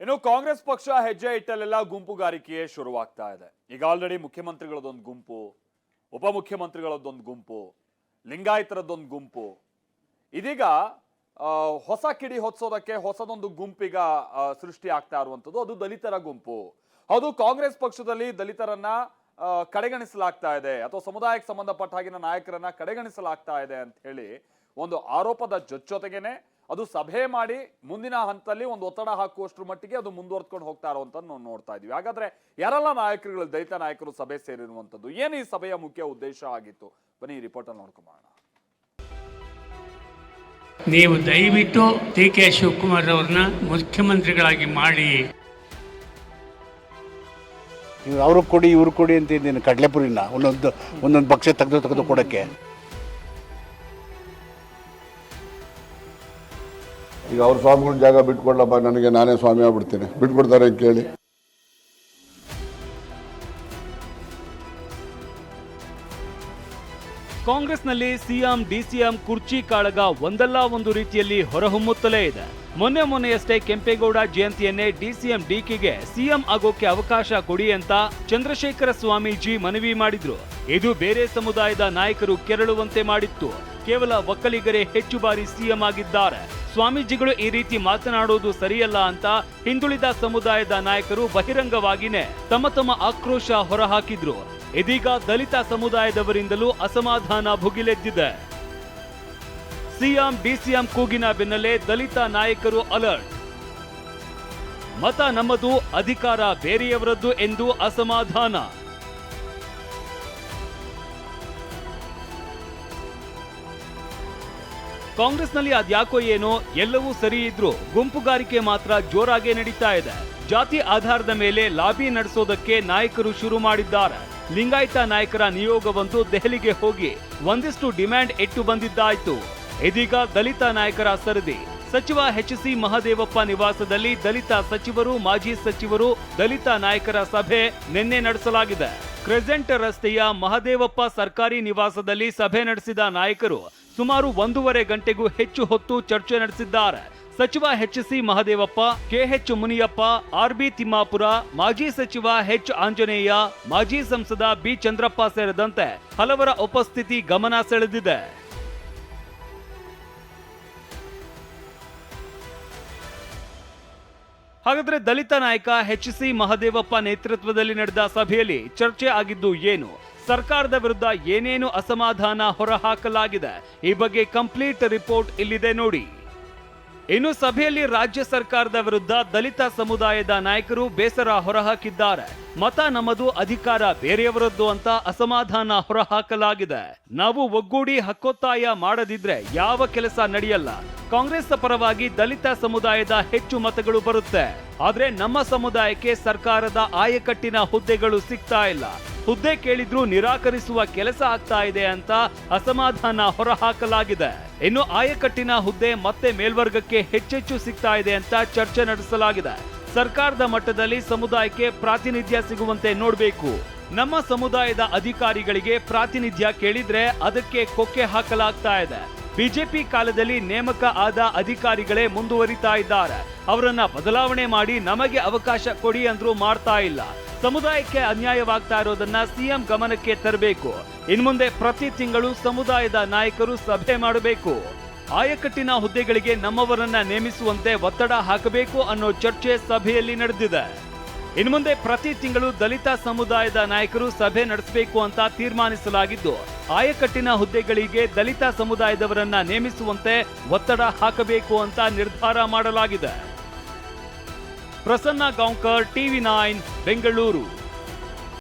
ಇನ್ನು ಕಾಂಗ್ರೆಸ್ ಪಕ್ಷ ಹೆಜ್ಜೆ ಇಟ್ಟಲ್ಲೆಲ್ಲ ಗುಂಪುಗಾರಿಕೆ ಶುರುವಾಗ್ತಾ ಇದೆ. ಈಗ ಆಲ್ರೆಡಿ ಮುಖ್ಯಮಂತ್ರಿಗಳದೊಂದು ಗುಂಪು ಉಪಮುಖ್ಯಮಂತ್ರಿಗಳದ್ದೊಂದು ಗುಂಪು ಲಿಂಗಾಯತರದ್ದೊಂದು ಗುಂಪು. ಇದೀಗ ಹೊಸ ಕಿಡಿ ಹೊತ್ಸೋದಕ್ಕೆ ಹೊಸದೊಂದು ಗುಂಪಿಗ ಸೃಷ್ಟಿ ಆಗ್ತಾ ಇರುವಂಥದ್ದು ಅದು ದಲಿತರ ಗುಂಪು. ಅದು ಕಾಂಗ್ರೆಸ್ ಪಕ್ಷದಲ್ಲಿ ದಲಿತರನ್ನ ಕಡೆಗಣಿಸಲಾಗ್ತಾ ಇದೆ. ಅಥವಾ ಸಮುದಾಯಕ್ಕೆ ಸಂಬಂಧಪಟ್ಟ ಹಾಗಿನ ನಾಯಕರನ್ನ ಕಡೆಗಣಿಸಲಾಗ್ತಾ ಇದೆ ಅಂತ ಹೇಳಿ ಒಂದು ಆರೋಪದ ಜೊತೆಗೇನೆ ಅದು ಸಭೆ ಮಾಡಿ ಮುಂದಿನ ಹಂತದಲ್ಲಿ ಒಂದು ಒತ್ತಡ ಹಾಕುವಷ್ಟರ ಮಟ್ಟಿಗೆ ಅದು ಮುಂದುವರ್ದ್ಕೊಂಡು ಹೋಗ್ತಾ ಇರುವಂಥದ್ದು ನಾವು ನೋಡ್ತಾ ಇದೀವಿ ಹಾಗಾದ್ರೆ ಯಾರೆಲ್ಲ ನಾಯಕರುಗಳು ದಲಿತ ನಾಯಕರು ಸಭೆ ಸೇರಿರುವಂತದ್ದು ಏನು ಈ ಸಭೆಯ ಮುಖ್ಯ ಉದ್ದೇಶ ಆಗಿತ್ತು? ಬನ್ನಿ ಈ ರಿಪೋರ್ಟ್ ಅಲ್ಲಿ ನೋಡ್ಕೊಂಬೋಣ ನೀವು ದಯವಿಟ್ಟು ಡಿ ಕೆ ಶಿವಕುಮಾರ್ ಅವ್ರನ್ನ ಮುಖ್ಯಮಂತ್ರಿಗಳಾಗಿ ಮಾಡಿ. ನೀವು ಅವ್ರಿಗೆ ಕೊಡಿ ಇವ್ರಿಗೆ ಕೊಡಿ ಅಂತ ಇದ್ದೀನಿ ಕಡಲೆಪುರಿನ. ಒಂದೊಂದು ಒಂದೊಂದು ಪಕ್ಷ ತೆಗೆದು ತೆಗೆದು ಕೊಡೋಕ್ಕೆ. ಈಗ ಅವ್ರ ಸ್ವಾಮಿಗಳ ಜಾಗ ಬಿಟ್ಕೊಡ್ಲಪ್ಪ ನನಗೆ ನಾನೇ ಸ್ವಾಮಿ ಆಗ್ಬಿಡ್ತೀನಿ. ಬಿಟ್ಕೊಡ್ತಾರೆ ಕೇಳಿ. ಕಾಂಗ್ರೆಸ್ನಲ್ಲಿ ಸಿಎಂ, ಡಿಸಿಎಂ ಕುರ್ಚಿ ಕಾಳಗ ಒಂದಲ್ಲ ಒಂದು ರೀತಿಯಲ್ಲಿ ಹೊರಹೊಮ್ಮುತ್ತಲೇ ಇದೆ. ಮೊನ್ನೆ ಮೊನ್ನೆಯಷ್ಟೇ ಕೆಂಪೇಗೌಡ ಜಯಂತಿಯನ್ನೇ ಡಿಸಿಎಂ, ಡಿಕೆಗೆ ಸಿಎಂ ಆಗೋಕೆ ಅವಕಾಶ ಕೊಡಿ ಅಂತ ಚಂದ್ರಶೇಖರ ಸ್ವಾಮೀಜಿ ಮನವಿ ಮಾಡಿದ್ರು. ಇದು ಬೇರೆ ಸಮುದಾಯದ ನಾಯಕರು ಕೆರಳುವಂತೆ ಮಾಡಿತ್ತು. ಕೇವಲ ಒಕ್ಕಲಿಗರೇ ಹೆಚ್ಚು ಬಾರಿ ಸಿಎಂ ಆಗಿದ್ದಾರೆ. ಸ್ವಾಮೀಜಿಗಳು ಈ ರೀತಿ ಮಾತನಾಡೋದು ಸರಿಯಲ್ಲ ಅಂತ ಹಿಂದುಳಿದ ಸಮುದಾಯದ ನಾಯಕರು ಬಹಿರಂಗವಾಗಿನೇ ತಮ್ಮ ತಮ್ಮ ಆಕ್ರೋಶ ಹೊರಹಾಕಿದ್ರು. ಇದೀಗ ದಲಿತ ಸಮುದಾಯದವರಿಂದಲೂ ಅಸಮಾಧಾನ ಭುಗಿಲೆದ್ದಿದೆ. ಸಿಎಂ, ಡಿಸಿಎಂ ಕೂಗಿನ ಬೆನ್ನಲ್ಲೇ ದಲಿತ ನಾಯಕರು ಅಲರ್ಟ್. ಮತ ನಮ್ಮದು, ಅಧಿಕಾರ ಬೇರೆಯವರದ್ದು ಎಂದು ಅಸಮಾಧಾನ. ಕಾಂಗ್ರೆಸ್ನಲ್ಲಿ ಅದ್ಯಾಕೋ ಏನೋ ಎಲ್ಲವೂ ಸರಿ ಇದ್ರು ಗುಂಪುಗಾರಿಕೆ ಮಾತ್ರ ಜೋರಾಗೇ ನಡೀತಾ ಇದೆ. ಜಾತಿ ಆಧಾರದ ಮೇಲೆ ಲಾಬಿ ನಡೆಸೋದಕ್ಕೆ ನಾಯಕರು ಶುರು ಮಾಡಿದ್ದಾರೆ. ಲಿಂಗಾಯತ ನಾಯಕರ ನಿಯೋಗವಂತೂ ದೆಹಲಿಗೆ ಹೋಗಿ ಒಂದಿಷ್ಟು ಡಿಮ್ಯಾಂಡ್ ಎಟ್ಟು ಬಂದಿದ್ದಾಯ್ತು. ಇದೀಗ ದಲಿತ ನಾಯಕರ ಸರದಿ. ಸಚಿವ ಎಚ್ ಸಿ ಮಹದೇವಪ್ಪ ನಿವಾಸದಲ್ಲಿ ದಲಿತ ಸಚಿವರು, ಮಾಜಿ ಸಚಿವರು, ದಲಿತ ನಾಯಕರ ಸಭೆ ನಿನ್ನೆ ನಡೆಸಲಾಗಿದೆ. ಕ್ರೆಸೆಂಟ್ ರಸ್ತೆಯ ಮಹದೇವಪ್ಪ ಸರ್ಕಾರಿ ನಿವಾಸದಲ್ಲಿ ಸಭೆ ನಡೆಸಿದ ನಾಯಕರು ಸುಮಾರು ಒಂದೂವರೆ ಗಂಟೆಗೂ ಹೆಚ್ಚು ಹೊತ್ತು ಚರ್ಚೆ ನಡೆಸಿದ್ದಾರೆ. ಸಚಿವ H C Mahadevappa, KH Muniyappa RB Timmapur, ಮಾಜಿ ಸಚಿವ ಎಚ್ ಆಂಜನೇಯ, ಮಾಜಿ ಸಂಸದ ಬಿ ಚಂದ್ರಪ್ಪ ಸೇರಿದಂತೆ ಹಲವರ ಉಪಸ್ಥಿತಿ ಗಮನ ಸೆಳೆದಿದೆ. ಹಾಗಾದ್ರೆ ದಲಿತ ನಾಯಕ ಎಚ್ ಸಿ ಮಹದೇವಪ್ಪ ನೇತೃತ್ವದಲ್ಲಿ ನಡೆದ ಸಭೆಯಲ್ಲಿ ಚರ್ಚೆ ಆಗಿದ್ದು ಏನು? ಸರ್ಕಾರದ ವಿರುದ್ಧ ಏನೇನು ಅಸಮಾಧಾನ ಹೊರಹಾಕಲಾಗಿದೆ? ಈ ಬಗ್ಗೆ ಕಂಪ್ಲೀಟ್ ರಿಪೋರ್ಟ್ ಇಲ್ಲಿದೆ ನೋಡಿ. ಇನ್ನು ಸಭೆಯಲ್ಲಿ ರಾಜ್ಯ ಸರ್ಕಾರದ ವಿರುದ್ಧ ದಲಿತ ಸಮುದಾಯದ ನಾಯಕರು ಬೇಸರ ಹೊರಹಾಕಿದ್ದಾರೆ. ಮತ ನಮ್ಮದು ಅಧಿಕಾರ ಬೇರೆಯವರದ್ದು ಅಂತ ಅಸಮಾಧಾನ ಹೊರಹಾಕಲಾಗಿದೆ. ನಾವು ಒಗ್ಗೂಡಿ ಹಕ್ಕೊತ್ತಾಯ ಮಾಡದಿದ್ರೆ ಯಾವ ಕೆಲಸ ನಡೆಯಲ್ಲ. ಕಾಂಗ್ರೆಸ್ ಪರವಾಗಿ ದಲಿತ ಸಮುದಾಯದ ಹೆಚ್ಚು ಮತಗಳು ಬರುತ್ತೆ. ಆದ್ರೆ ನಮ್ಮ ಸಮುದಾಯಕ್ಕೆ ಸರ್ಕಾರದ ಆಯಕಟ್ಟಿನ ಹುದ್ದೆಗಳು ಸಿಗ್ತಾ ಇಲ್ಲ. ಹುದ್ದೆ ಕೇಳಿದ್ರೂ ನಿರಾಕರಿಸುವ ಕೆಲಸ ಆಗ್ತಾ ಇದೆ ಅಂತ ಅಸಮಾಧಾನ ಹೊರಹಾಕಲಾಗಿದೆ. ಇನ್ನು ಆಯಕಟ್ಟಿನ ಹುದ್ದೆ ಮತ್ತೆ ಮೇಲ್ವರ್ಗಕ್ಕೆ ಹೆಚ್ಚೆಚ್ಚು ಸಿಗ್ತಾ ಇದೆ ಅಂತ ಚರ್ಚೆ ನಡೆಸಲಾಗಿದೆ. ಸರ್ಕಾರದ ಮಟ್ಟದಲ್ಲಿ ಸಮುದಾಯಕ್ಕೆ ಪ್ರಾತಿನಿಧ್ಯ ಸಿಗುವಂತೆ ನೋಡಬೇಕು. ನಮ್ಮ ಸಮುದಾಯದ ಅಧಿಕಾರಿಗಳಿಗೆ ಪ್ರಾತಿನಿಧ್ಯ ಕೇಳಿದ್ರೆ ಅದಕ್ಕೆ ಕೊಕ್ಕೆ ಹಾಕಲಾಗ್ತಾ ಇದೆ. ಬಿಜೆಪಿ ಕಾಲದಲ್ಲಿ ನೇಮಕ ಆದ ಅಧಿಕಾರಿಗಳೇ ಮುಂದುವರಿತಾ ಇದ್ದಾರೆ. ಅವರನ್ನ ಬದಲಾವಣೆ ಮಾಡಿ ನಮಗೆ ಅವಕಾಶ ಕೊಡಿ ಅಂದ್ರೂ ಮಾಡ್ತಾ ಇಲ್ಲ. ಸಮುದಾಯಕ್ಕೆ ಅನ್ಯಾಯವಾಗ್ತಾ ಇರೋದನ್ನ ಸಿಎಂ ಗಮನಕ್ಕೆ ತರಬೇಕು. ಇನ್ಮುಂದೆ ಪ್ರತಿ ತಿಂಗಳು ಸಮುದಾಯದ ನಾಯಕರು ಸಭೆ ಮಾಡಬೇಕು. ಆಯಕಟ್ಟಿನ ಹುದ್ದೆಗಳಿಗೆ ನಮ್ಮವರನ್ನ ನೇಮಿಸುವಂತೆ ಒತ್ತಡ ಹಾಕಬೇಕು ಅನ್ನೋ ಚರ್ಚೆ ಸಭೆಯಲ್ಲಿ ನಡೆದಿದೆ. ಇನ್ಮುಂದೆ ಪ್ರತಿ ತಿಂಗಳು ದಲಿತ ಸಮುದಾಯದ ನಾಯಕರು ಸಭೆ ನಡೆಸಬೇಕು ಅಂತ ತೀರ್ಮಾನಿಸಲಾಗಿದ್ದು, ಆಯಕಟ್ಟಿನ ಹುದ್ದೆಗಳಿಗೆ ದಲಿತ ಸಮುದಾಯದವರನ್ನ ನೇಮಿಸುವಂತೆ ಒತ್ತಡ ಹಾಕಬೇಕು ಅಂತ ನಿರ್ಧಾರ ಮಾಡಲಾಗಿದೆ. Prasanna Gaonkar TV nine Bengaluru.